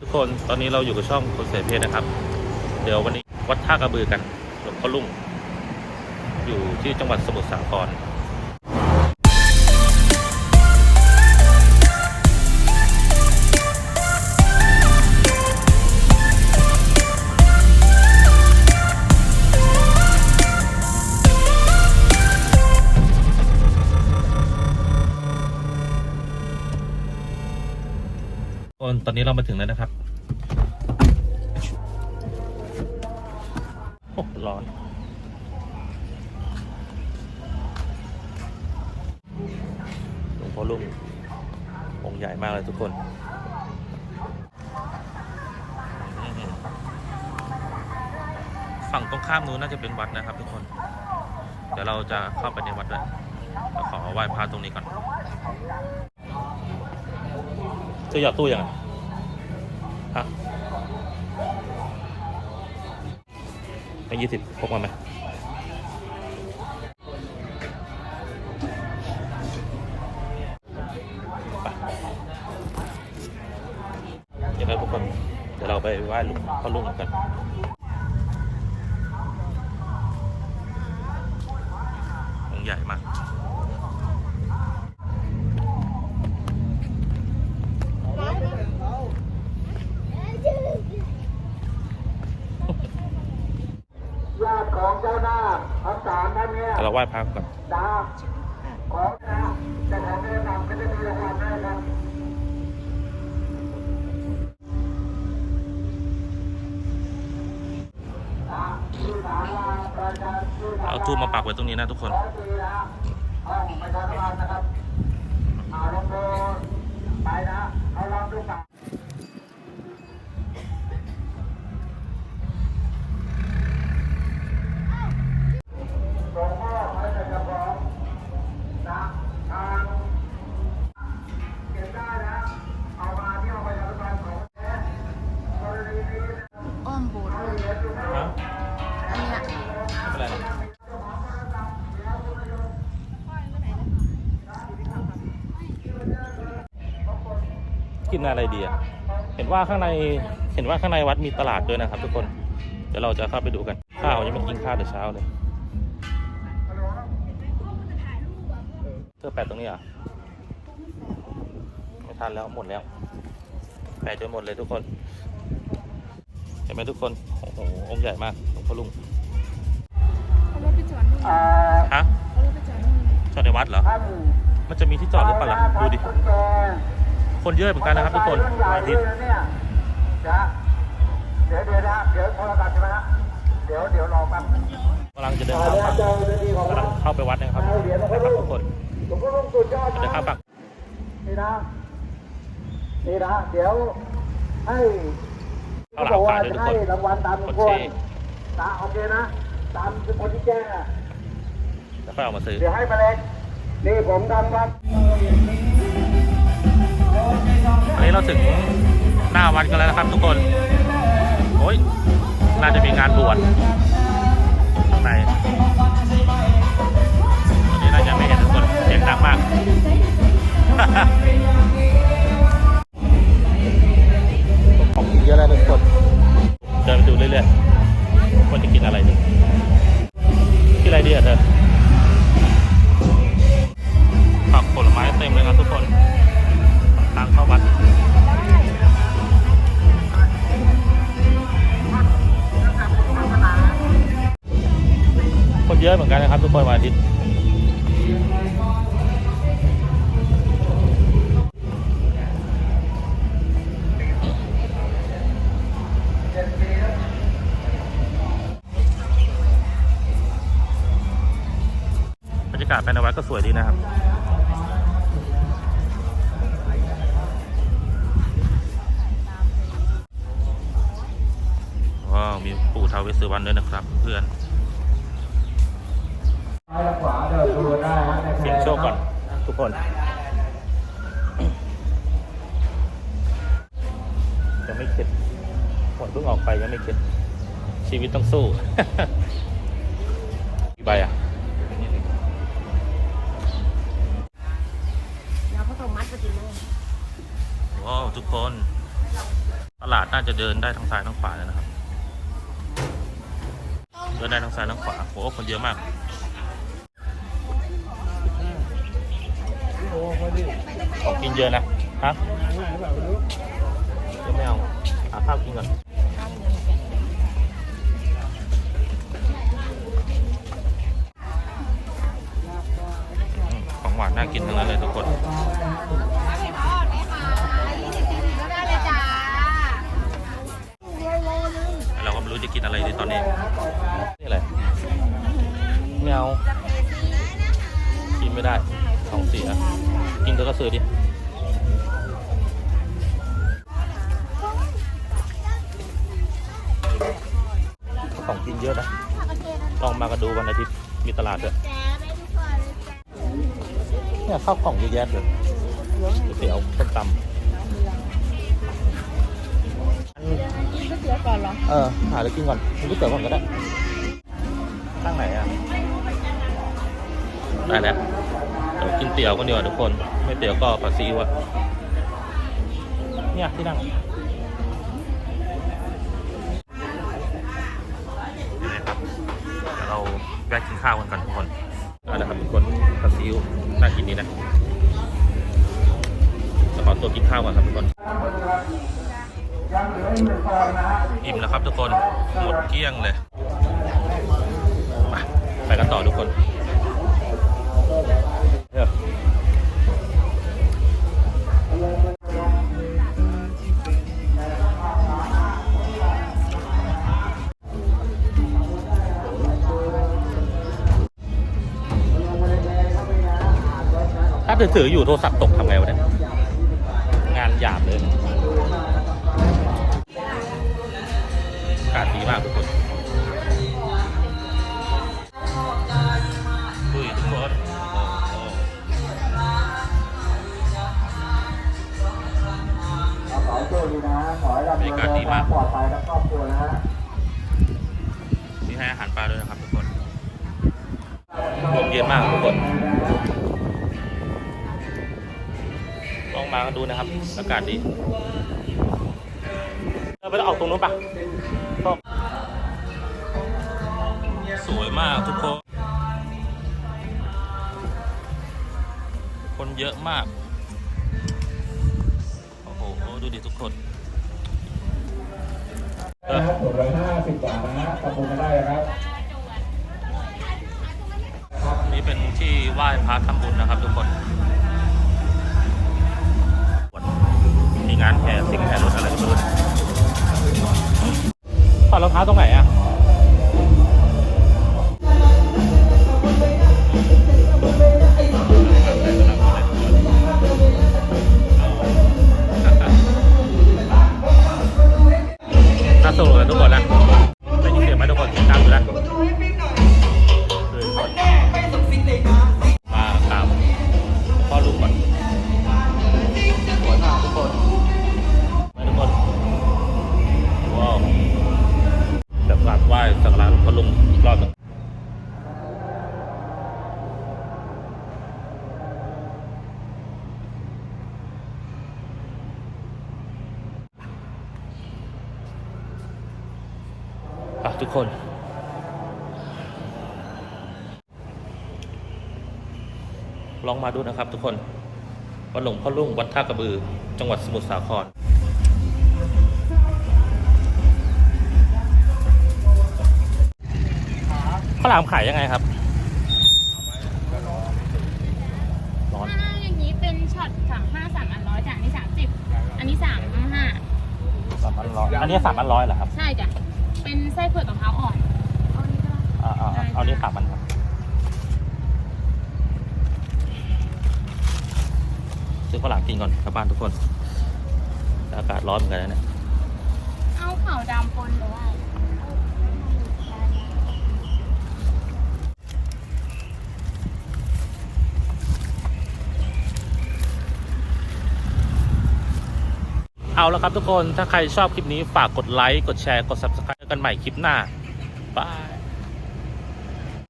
ทุกคนตอนนี้เราอยู่กับช่องคนเสพเพศนะครับ เดี๋ยววันนี้วัดท่ากระบือกันหลวงพ่อลุ่ง อยู่ที่จังหวัดสมุทรสาคร ตอนนี้เรามาถึงแล้วนะครับโอ้ร้อนหลวงพ่อลุงองค์ใหญ่มากเลยทุกคนฝั่งตรงข้ามนู้นน่าจะเป็นวัดนะครับทุกคน เดี๋ยวเราจะเข้าไปในวัดด้วยเราขอไหว้พระตรงนี้ก่อนเธอหยอดตู้ยังไง ฮะไปยี่สิบพกมาไหมไปยวเราทุกคน เดี๋ยวเราไปไหว้หลุงพ่อลุงกันองค์ใหญ่มาก ญาติของเจ้าหน้าทั้งสามท่าน เราไหว้พระก่อนเอาทูบมาปักไว้ตรงนี้นะทุกคนร้อยปีนะห้องประชาสัมพันธ์นะครับอ่าลงโบไปนะเขาก กินอะไรดีอะเห็นว่าข้างในเห็นว่าข้างในวัดมีตลาดด้วยนะครับ ทุกคนเดี๋ยวเราจะเข้าไปดูกันข้าวยังไม่กินข้าวแต่เช้าเลยเธอแปะตรงนี้เหรอะไม่ทันแล้วหมดแล้วแปะจนหมดเลยทุกคน เห็นไหมทุกคนโอ้โหองค์ใหญ่มากหลวงพ่อลุงเขารถไปจอดนู่นอ่าฮะเขารถไปจอดนู่นจอดในวัดเหรอท่านมันจะมีที่จอดหรือเปล่าล่ะดูดิกุญแจ คนเยอะเหมือนกันนะครับทุกคนรุ่ใหญ่วันอาทิตย์ด้วยนะเนี่ยจะเดี๋ยวเดี๋ยวนะเดี๋ยวโทรศัพท์ใช่ไหมฮะเดี๋ยวเดี๋ยวรอแป๊บกำลังจะเดินอ่าข้ามเดี๋ยวฝั่งเจอดีของกำลัเรางเข้าไปวัดนะครับเอาเหรียญหลวงพ่อนะครับลุงทุกคนหลวงพ่อลุงสุดยอดจะเดินข้ามนะฝั่งนี่นะนี่นะเดี๋ยวให้เอาหลักฐานด้วยทุกคนให้รางวัลตามกดควแชรร์ตามโอเคนะตามคนที่แจ้งอะแล้วค่อยเอามาซื้อเดี๋ยวให้มาเล็กนี่ผมทำครับ อันนี้เราถึงหน้าวัดกันแล้วนะครับทุกคน โอ้ย น่าจะมีงานบวชข้างในตอนนี้น่าจะไม่เห็นทุกคนเสียงดังมาก ยอะเหมือนกันนะครับทุกคนวันอาทิตย์บรรยากาศภายในวัดก็สวยดีนะครับว้าวมีปู่ทาวเวสสุวรรณด้วยนะครับเพื่อน คนยังไม่เข็ดผลเพิ่งออกไปยังไม่เข็ด ชีวิตต้องสู้กี่ใบอะแล้วก็ต้องมัดไปกินเลยว้าวทุกคน ตลาดน่าจะเดินได้ทั้งซ้ายทั้งขวาเลยนะครับ เดินได้ทั้งซ้ายทั้งขวาโอ้คนเยอะมาก ของกินเยอะนะฮะไม่เอาหาข้าวกินก่อนอืมของหวานน่ากินทั้งนั้นเลยทุกคนได้เลยจ้าแต่เราก็ไม่รู้จะกินอะไรในตอนนี้นี่อะไรไม่เอากินไม่ได้ท้องเสีย กินเธอก็ซื้อดิของกินเยอะนะลองมากันดูวันอาทิตย์มีตลาดด้วยเนี่ยข้าวกล่องเยอะแยะเลยก๋วยเตี๋ยวส้มตำอันกินก๋วยเตี๋ยวก่อนเหรอ เออ หาอะไรกินก่อนกินก๋วยเตี๋ยวก่อนก็ได้ข้างไหนอะได้แล้ว เดี๋ยวกินเตี๋ยวกันดีกว่าทุกคน ไม่เตี๋ยวก็ผัดซีอิ๊วอะเนี่ยที่นั่งนี่นะครับเดี๋ยวเราแวะกินข้าวกันก่อนทุกคนเอาละครับทุกคนผัดซีอิ๊วน่ากินดีนะจะขอตัวกินข้าวก่อนครับทุกคนอิ่มแล้วครับทุกคน หมดเกลี้ยงเลย ไปไปกันต่อทุกคน ถืออยู่โทรศัพท์ตกทำไงวะเนี่ยงานหยาบเลยอากาศดีมากทุกคนดุยทุกคนโอ้ขอโชคดีนะขอให้ร่ำรวยเดินทางปลอดภัยและครอบครัวนะฮะมีให้อาหารปลาด้วยนะครับทุกคนลมเย็นมากทุกคน องมากันดูนะครับ อากาศดีเราไปออกตรงนู้นปะชอบสวยมากทุกคน คนเยอะมาก โอ้โห ดูดิทุกคนเออถุงละห้าสิบบาทนะฮะขอบคุณกันได้ครับนี่เป็นที่ไหว้พระทำบุญนะครับทุกคน งานแห่สิ่งแห่รถอะไรก็ไม่รู้ถอดรองเท้าตรงไหนอะ ทุกคน ลองมาดูนะครับ ทุกคนวัดหลวงพ่อลุ่งวัดท่ากระบือ จังหวัดสมุทรสาครข้าวหลามขายยังไงครับ ร้อน ถ้าอย่างนี้เป็นช็อตสามห้าสามอันร้อยจ้ะอันนี้สามสิบอันนี้สามห้าสามพันร้อยอันนี้สามพันร้อยเหรอครับ ใช่จ้ะ เป็นไส้เผือกกับมะพร้าวอ่อน เอาอันนี้ก็ได้อ่าอ่าอ่าเอานี่สามพันครับซื้อข้าวหลามกินก่อนกลับบ้านทุกคนแต่อากาศร้อนเหมือนกันนะเนี่ยเอาขาวดำปนหรือว่าเอาแล้วครับทุกคนถ้าใครชอบคลิปนี้ฝากกดไลค์กดแชร์กด subscribe กันใหม่คลิปหน้าบาย